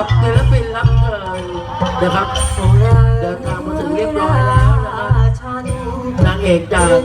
กับศิลปินรับเชิญนะครับเดินทางมาถึงเรียบร้อยแล้วนะครับฉันนางเอกจาก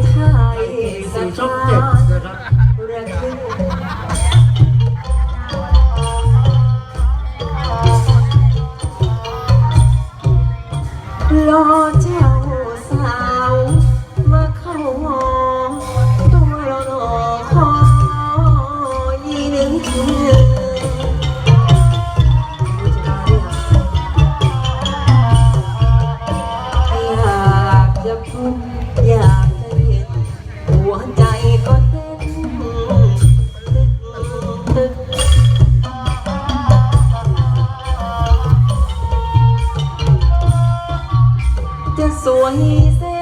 สวยแซ่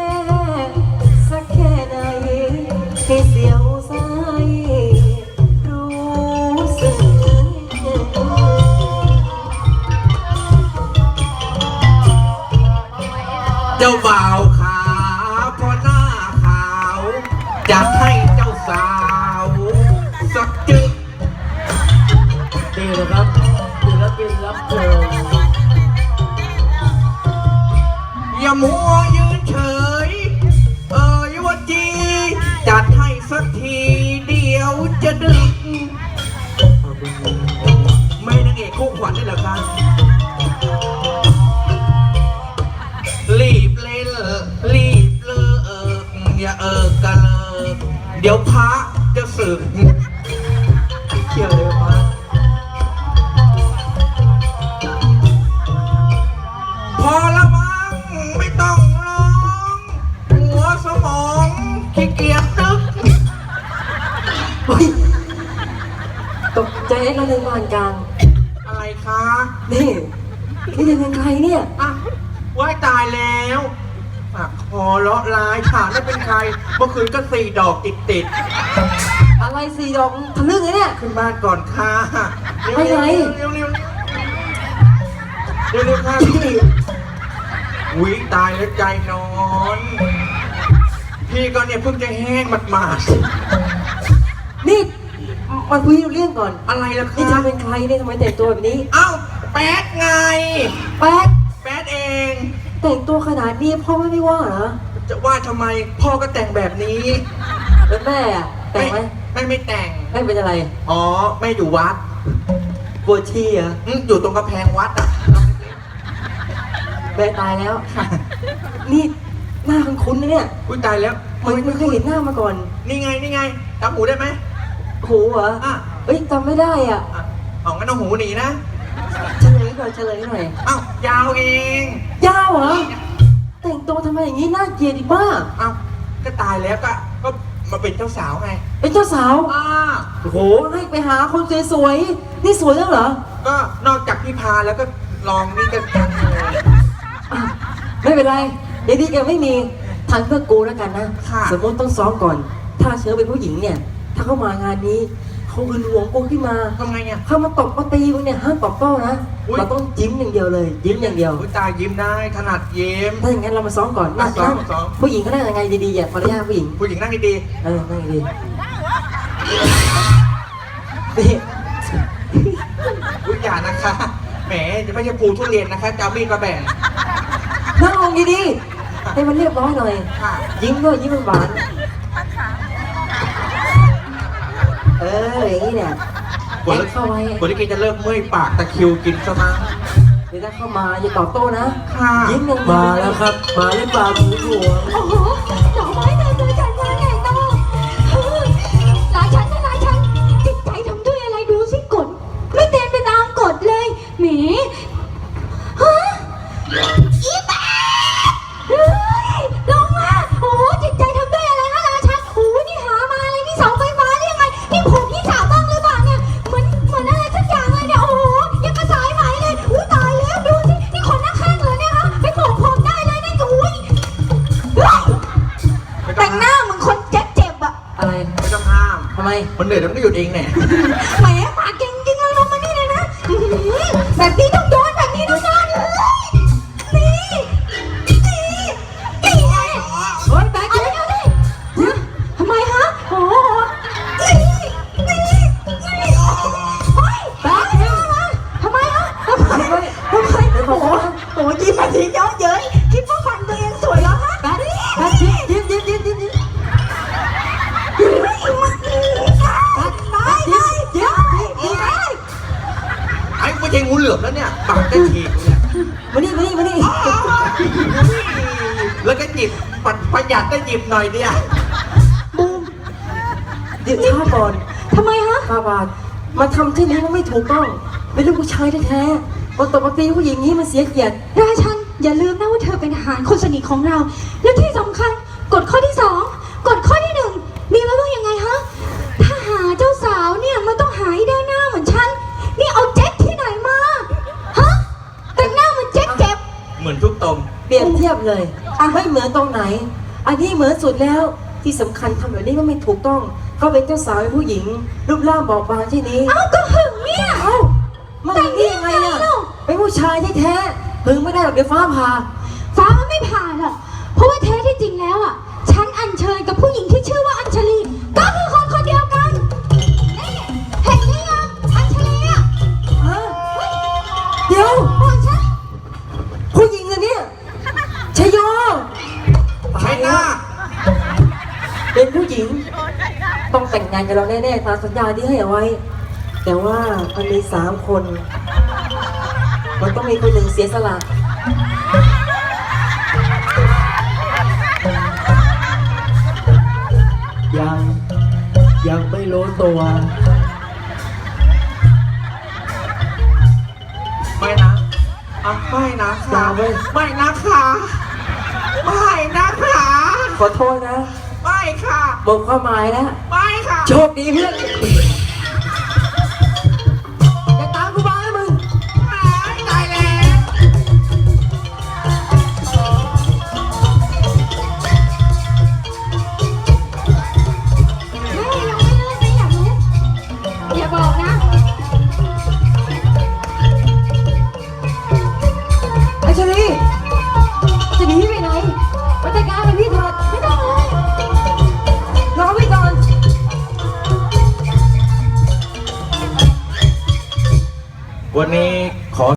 สักแค่ไหนให้เสียวสายรู้สึกเจ้าบ่าวขาพอหน้าขาวจะให้เจ้าสาว สักจึกนี่นะครับศิลปินรับเชิญอ มัวยืนเฉย เอ่ยว่าจี จัดให้สักทีเดียวจะดึก ไม่นางเอกคู่ขวัญได้เหรอคะรีบเล่นรีบเลิกอย่าเอิกกันเลยเดี๋ยวพระจะสึก ขี้เกียจนึกเฮ้ยตกใจแล้วในงานกลาง อะไรคะนี่นี่จะเป็นใครเนี่ย อะว่ายตายแล้วอะคอเลาะลายถามได้เป็นใคร เมื่อคืนก็สี่ดอกติดติดอะไรสี่ดอกทะลึ่งไงเนี่ย ๆขึ้นบ้านก่อนค่ะเร็วไปไหนเร็วเร็วเร็วเร็วค่ะพี่อุ้ยตายแล้วใจนอน พี่ก็เนี่ยเพิ่งจะแห้งหมาดนี่มาคุยเรื่องก่อน ๆอะไรล่ะนี่คะจะเป็นใครเนี่ยทำไมแต่งตัวแบบนี้ เอ้าแป๊ดไง แป๊ดแป๊ดเอง แต่งตัวขนาดนี้พ่อไม่ไม่ว่าเหรอจะว่าทำไมพ่อก็แต่งแบบนี้แล้วแม่อะแต่งไหมไม่ไม่แต่ง แม่เป็นอะไรอ๋อแม่อยู่วัดปวดชีเหรออืมอยู่ตรงกำแพงวัดอะแม่ตายแล้ว นี่ หน้าคุ้นๆนะเนี่ยอุ้ยตายแล้วเหมันไม่เคยเห็นหน้ามาก่อน นี่ไงนี่ไงจำหูได้ไหมหูเหรออะเอ้ยจำไม่ได้อะอะเอางั้นเอาหูหนีนะเฉลยหน่อยเฉลยหน่อยเอ้ายาวเองยาวเหรอแต่งตัวทำไมอย่างนี้น่าเกลียดอีกบ้าเอ้าก็ตายแล้วก็ก็มาเป็นเจ้าสาวไงเป็นเจ้าสาวอ่าโอ้โหให้ไปหาคนสวยๆนี่สวยแล้วเหรอก็นอกจากพี่พาแล้วก็ลองนี่กันกันเลยอะไม่เป็นไร เดี๋ยวนี้แกไม่มีทางเพื่อกูแล้วกันนะค่ะ สมมติต้องซ้อมก่อน ถ้าเชื้อเป็นผู้หญิงเนี่ย ถ้าเขามางานนี้เขาหึงหวงกูขึ้นมาทำไงอะเขามาตบมาตีมึงเนี่ยห้ามตอบโต้นะอุ๊ย เราต้องยิ้มอย่างเดียวเลย ยิ้มอย่างเดียว อุ้ยตายยิ้มได้ถนัดยิ้ม ถ้าอย่างนั้นเรามาซ้อมก่อนอะซ้อมนั่งซ้อม ผู้หญิงเขานั่งยังไงดีๆอย่ามารยาทผู้หญิง ผู้หญิงนั่งดีเออนั่งดีนี่ๆอุ้ยอย่านะคะ แหมจะไม่ใช่ปูทุเรียนนะคะจะเอามีดมาแบ่งนั่งลงดีๆ ให้มันเรียบร้อยหน่อยค่ะยิ้มด้วยยิ้มหวานเอออย่างนี้เนี่ยกว่าแอคเข้าไว้กว่าที่แกจะเลิกเมื่อยปากตะคริวกินซะมั้งเดี๋ยวถ้าเข้ามาอย่าตอบโต้นะค่ะยิ้มอย่างเดียมาแล้วครับ มาเล่นปลาหมูหัว มมันเหนื่อยแล้วมันก็หยุดเองแน่ แหมปากเก่งจริงเลยลงมานี่เลยนะอื้อหือแบบนี้ต้อง งูเหลือมแล้วเนี่ยปากจะฉีกเนี่ยมานี่มานี่มานี่แล้วก็หยิบปัดประหยัดก็หยิบหน่อยเดียวบูมเดี๋ยวช้าก่อนทำไมฮะฟาบาทมาทำที่นี้มันไม่ถูกต้อง เป็นลูกผู้ชายแท้ๆมาตบมาตีผู้หญิงนี้มันเสียเกียรติราชันอย่าลืมนะว่าเธอเป็นทหารคนสนิทของเรา และที่สำคัญกฎข้อที่ เทียบเลยอะไม่เหมือนตรงไหน อันนี้เหมือนสุดแล้วที่สำคัญทำแบบนี้ก็ไม่ถูกต้อง ก็เป็นเจ้าสาวเป็นผู้หญิง รูปร่างบอบบางที่นี้เอ้าก็หึงเนี่ยเอ้ามันเป็นได้ยังไงเนี่ยเป็นผู้ชายแท้ๆถึงไม่ได้หรอกเดี๋ยวฟ้าผ่าฟ้ามันไม่ผ่านหรอกเพราะว่าแท้ที่จริงแล้วอะ เป็นผู้หญิง ต้องแต่งงานกับเราแน่ๆตามสัญญาที่ให้เอาไว้ แต่ว่ามันมีสามคน มันต้องมีคนหนึ่งเสียสละยังยังไม่รู้ตัว ไม่นะอะไม่นะค่ะอย่าเว้ยไม่นะค่ะไม่นะค่ะขอโทษนะไม่ ค่ะ บอกความหมายแล้ว ไม่ค่ะ โชคดีเพื่อน วันนี้